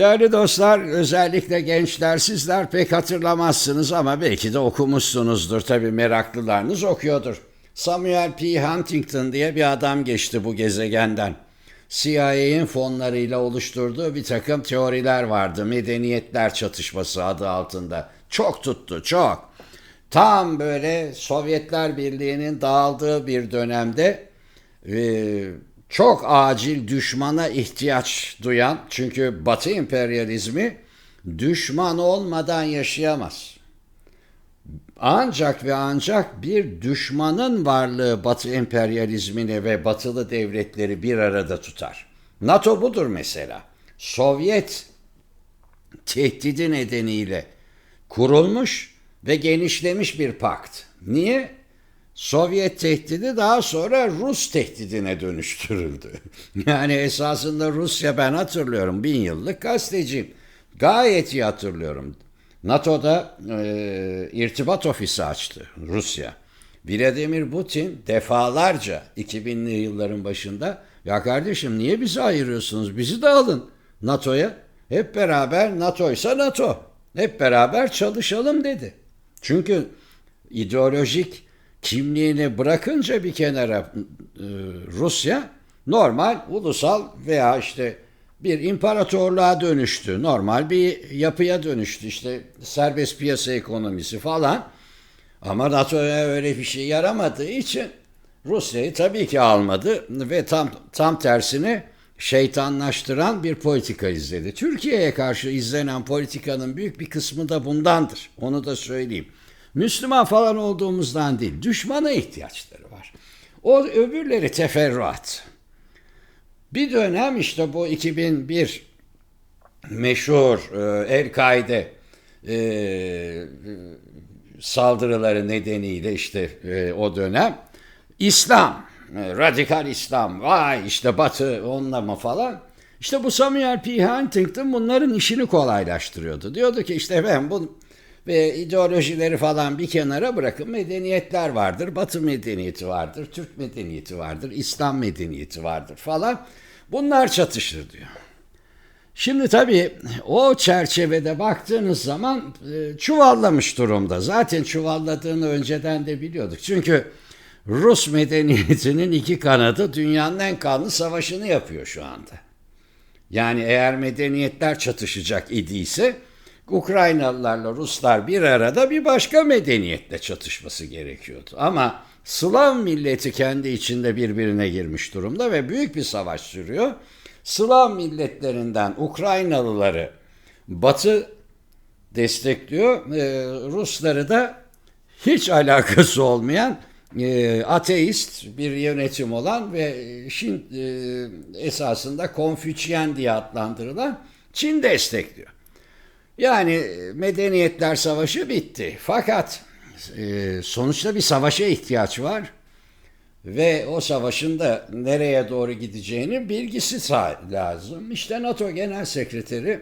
Değerli dostlar, özellikle gençler sizler pek hatırlamazsınız ama belki de okumuşsunuzdur. Tabii meraklılarınız okuyordur. Samuel P. Huntington diye bir adam geçti bu gezegenden. CIA'in fonlarıyla oluşturduğu bir takım teoriler vardı. Medeniyetler çatışması adı altında. Çok tuttu, çok. Tam böyle Sovyetler Birliği'nin dağıldığı bir dönemde e, çok acil düşmana ihtiyaç duyan çünkü Batı emperyalizmi düşman olmadan yaşayamaz. Ancak ve ancak bir düşmanın varlığı Batı emperyalizmini ve batılı devletleri bir arada tutar. NATO budur mesela. Sovyet tehdidi nedeniyle kurulmuş ve genişlemiş bir pakt. Niye? Sovyet tehdidi daha sonra Rus tehdidine dönüştürüldü. Yani esasında Rusya ben hatırlıyorum bin yıllık gazeteciyim. Gayet iyi hatırlıyorum. NATO'da e, irtibat ofisi açtı Rusya. Vladimir Putin defalarca 2000'li yılların başında ya kardeşim niye bizi ayırıyorsunuz? Bizi de alın NATO'ya. Hep beraber NATO ise NATO. Hep beraber çalışalım dedi. Çünkü ideolojik kimliğini bırakınca bir kenara e, Rusya normal ulusal veya işte bir imparatorluğa dönüştü. Normal bir yapıya dönüştü. İşte serbest piyasa ekonomisi falan. Ama NATO'ya öyle bir şey yaramadığı için Rusya'yı tabii ki almadı ve tam tam tersine şeytanlaştıran bir politika izledi. Türkiye'ye karşı izlenen politikanın büyük bir kısmı da bundandır. Onu da söyleyeyim. Müslüman falan olduğumuzdan değil, düşmana ihtiyaçları var. O öbürleri teferruat. Bir dönem işte bu 2001 meşhur e, El-Kaide e, saldırıları nedeniyle işte e, o dönem İslam, e, radikal İslam, vay işte Batı onunla mı falan. İşte bu Samuel P. Huntington bunların işini kolaylaştırıyordu. Diyordu ki işte ben bu ve ideolojileri falan bir kenara bırakın medeniyetler vardır. Batı medeniyeti vardır, Türk medeniyeti vardır, İslam medeniyeti vardır falan. Bunlar çatışır diyor. Şimdi tabii o çerçevede baktığınız zaman e, çuvallamış durumda. Zaten çuvalladığını önceden de biliyorduk. Çünkü Rus medeniyetinin iki kanadı dünyanın en kanlı savaşını yapıyor şu anda. Yani eğer medeniyetler çatışacak idiyse Ukraynalılarla Ruslar bir arada bir başka medeniyetle çatışması gerekiyordu. Ama Slav milleti kendi içinde birbirine girmiş durumda ve büyük bir savaş sürüyor. Slav milletlerinden Ukraynalıları Batı destekliyor, e, Rusları da hiç alakası olmayan e, ateist bir yönetim olan ve Çin e, esasında Konfüçyen diye adlandırılan Çin destekliyor. Yani medeniyetler savaşı bitti. Fakat e, sonuçta bir savaşa ihtiyaç var. Ve o savaşın da nereye doğru gideceğini bilgisi lazım. İşte NATO Genel Sekreteri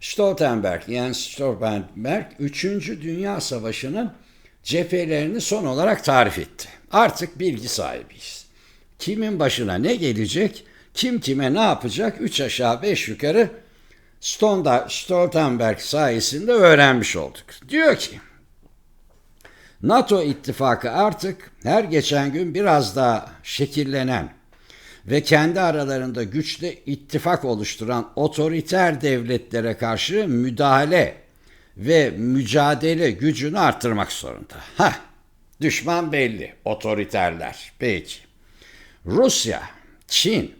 Stoltenberg, Jens Stoltenberg 3. Dünya Savaşı'nın cephelerini son olarak tarif etti. Artık bilgi sahibiyiz. Kimin başına ne gelecek, kim kime ne yapacak, üç aşağı beş yukarı Stonda, Stoltenberg sayesinde öğrenmiş olduk. Diyor ki, NATO ittifakı artık her geçen gün biraz daha şekillenen ve kendi aralarında güçlü ittifak oluşturan otoriter devletlere karşı müdahale ve mücadele gücünü arttırmak zorunda. Ha, düşman belli, otoriterler. Peki. Rusya, Çin,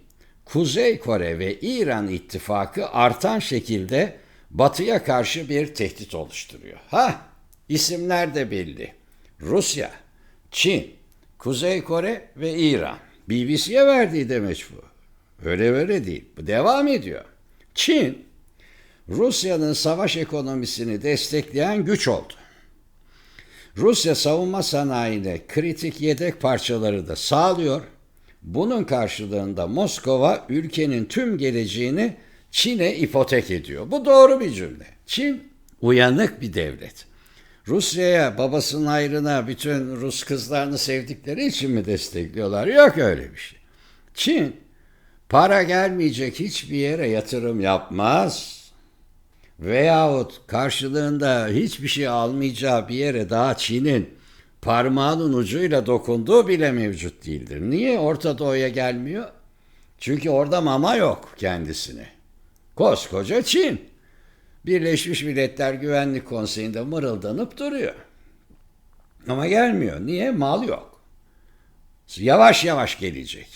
Kuzey Kore ve İran ittifakı artan şekilde Batı'ya karşı bir tehdit oluşturuyor. Ha, isimler de belli. Rusya, Çin, Kuzey Kore ve İran. BBC'ye verdiği demeç bu. Öyle öyle değil. Bu devam ediyor. Çin, Rusya'nın savaş ekonomisini destekleyen güç oldu. Rusya savunma sanayine kritik yedek parçaları da sağlıyor. Bunun karşılığında Moskova ülkenin tüm geleceğini Çin'e ipotek ediyor. Bu doğru bir cümle. Çin uyanık bir devlet. Rusya'ya babasının ayrına bütün Rus kızlarını sevdikleri için mi destekliyorlar? Yok öyle bir şey. Çin para gelmeyecek hiçbir yere yatırım yapmaz. veyahut karşılığında hiçbir şey almayacağı bir yere daha Çin'in parmağının ucuyla dokunduğu bile mevcut değildir. Niye Orta Doğu'ya gelmiyor? Çünkü orada mama yok kendisine. Koskoca Çin. Birleşmiş Milletler Güvenlik Konseyi'nde mırıldanıp duruyor. Ama gelmiyor. Niye? Mal yok. Yavaş yavaş gelecek.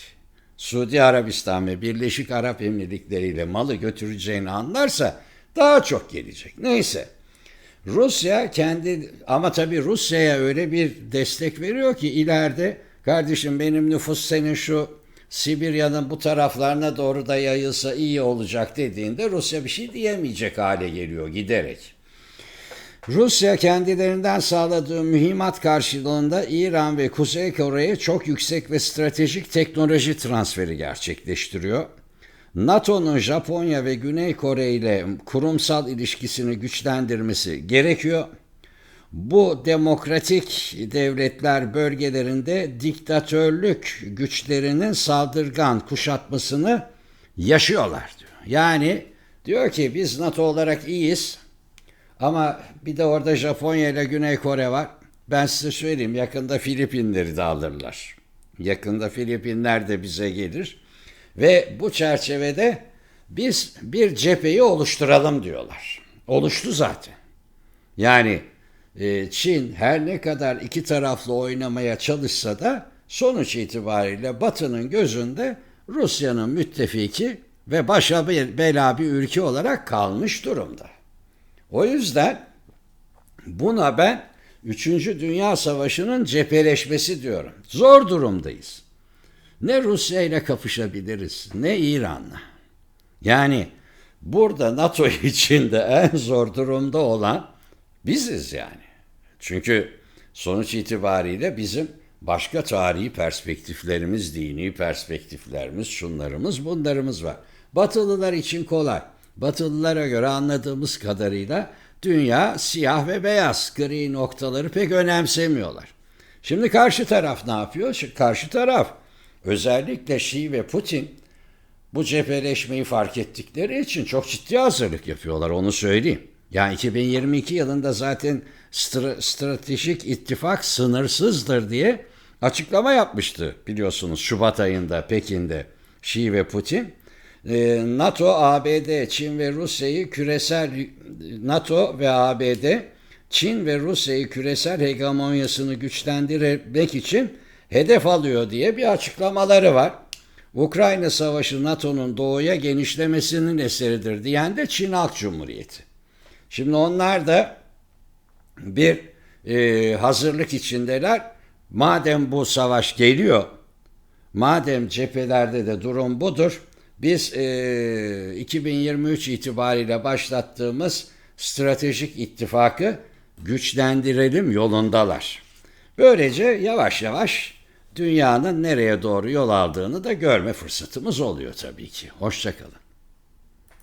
Suudi Arabistan ve Birleşik Arap Emirlikleri ile malı götüreceğini anlarsa daha çok gelecek. Neyse. Rusya kendi ama tabii Rusya'ya öyle bir destek veriyor ki ileride kardeşim benim nüfus senin şu Sibirya'nın bu taraflarına doğru da yayılsa iyi olacak dediğinde Rusya bir şey diyemeyecek hale geliyor giderek. Rusya kendilerinden sağladığı mühimmat karşılığında İran ve Kuzey Kore'ye çok yüksek ve stratejik teknoloji transferi gerçekleştiriyor. NATO'nun Japonya ve Güney Kore ile kurumsal ilişkisini güçlendirmesi gerekiyor. Bu demokratik devletler bölgelerinde diktatörlük güçlerinin saldırgan kuşatmasını yaşıyorlar diyor. Yani diyor ki biz NATO olarak iyiyiz ama bir de orada Japonya ile Güney Kore var. Ben size söyleyeyim yakında Filipinleri de alırlar. Yakında Filipinler de bize gelir. Ve bu çerçevede biz bir cepheyi oluşturalım diyorlar. Oluştu zaten. Yani e, Çin her ne kadar iki taraflı oynamaya çalışsa da sonuç itibariyle Batı'nın gözünde Rusya'nın müttefiki ve başa bir bela bir ülke olarak kalmış durumda. O yüzden buna ben 3. Dünya Savaşı'nın cepheleşmesi diyorum. Zor durumdayız. Ne Rusya ile kapışabiliriz ne İran'la. Yani burada NATO içinde en zor durumda olan biziz yani. Çünkü sonuç itibariyle bizim başka tarihi perspektiflerimiz, dini perspektiflerimiz, şunlarımız, bunlarımız var. Batılılar için kolay. Batılılara göre anladığımız kadarıyla dünya siyah ve beyaz, gri noktaları pek önemsemiyorlar. Şimdi karşı taraf ne yapıyor? Şu Karşı taraf özellikle Şii ve Putin bu cepheleşmeyi fark ettikleri için çok ciddi hazırlık yapıyorlar onu söyleyeyim. Yani 2022 yılında zaten stra- stratejik ittifak sınırsızdır diye açıklama yapmıştı biliyorsunuz Şubat ayında Pekin'de Şii ve Putin. Ee, NATO, ABD, Çin ve Rusya'yı küresel NATO ve ABD Çin ve Rusya'yı küresel hegemonyasını güçlendirmek için hedef alıyor diye bir açıklamaları var. Ukrayna Savaşı NATO'nun doğuya genişlemesinin eseridir diyen de Çin Halk Cumhuriyeti. Şimdi onlar da bir e, hazırlık içindeler. Madem bu savaş geliyor, madem cephelerde de durum budur, biz e, 2023 itibariyle başlattığımız stratejik ittifakı güçlendirelim yolundalar. Böylece yavaş yavaş dünyanın nereye doğru yol aldığını da görme fırsatımız oluyor tabii ki. Hoşçakalın.